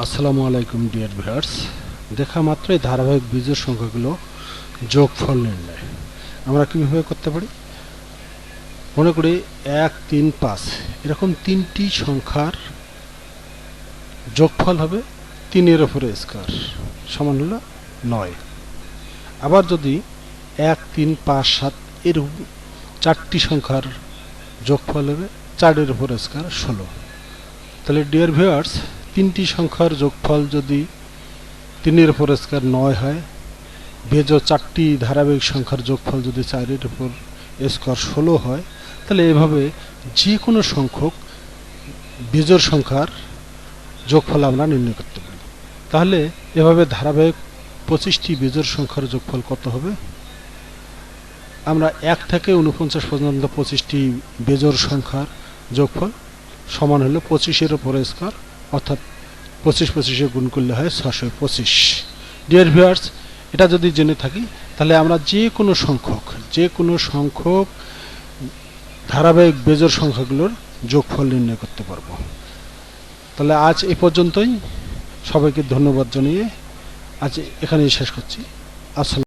আসসালামু আলাইকুম, dear viewers. দেখা মাত্রই ধারাবাহিক বীজের সংখ্যাগুলো যোগফল নির্ণয়। আমরা কীভাবে করতে পারি? মনে করি এক, তিন, পাঁচ। এরকম তিনটি সংখ্যার যোগফল হবে তিনের ওপরে স্কোয়ার, সমান হলো নয়। আবার যদি এক, তিন, পাঁচ, সাত এরকম চারটি সংখ্যার যোগফল হবে চারের উপর স্কোয়ার ষোলো। তাহলে, ডিয়ার ভিউয়ার্স তিনটি সংখ্যার যোগফল যদি তিনের উপর স্কোয়ার নয় হয় বেজ চারটি ধারাবাহিক সংখ্যার যোগফল যদি চারের উপর স্কোয়ার ষোলো হয়, তাহলে এভাবে যে কোনো সংখ্যক বেজোর সংখ্যার যোগফল আমরা নির্ণয় করতে পারি। তাহলে এভাবে ধারাবাহিক পঁচিশটি বেজোর সংখ্যার যোগফল কত হবে? আমরা এক থেকে উনপঞ্চাশ পর্যন্ত পঁচিশটি বেজোর সংখ্যার যোগফল সমান হলো পঁচিশের ওপরে স্কোয়ার অর্থাৎ পঁচিশ পঁচিশে গুণ করলে হয় ছশো পঁচিশ। ডিয়ার ভিউয়ার্স এটা যদি জেনে থাকি, তাহলে আমরা যে কোনো সংখ্যক, যে কোনো সংখ্যক ধারাবাহিক বেজোর সংখ্যাগুলোর যোগফল নির্ণয় করতে পারব। তাহলে আজ এ পর্যন্তই। সবাইকে ধন্যবাদ জানিয়ে আজ এখানেই শেষ করছি। আসসালাম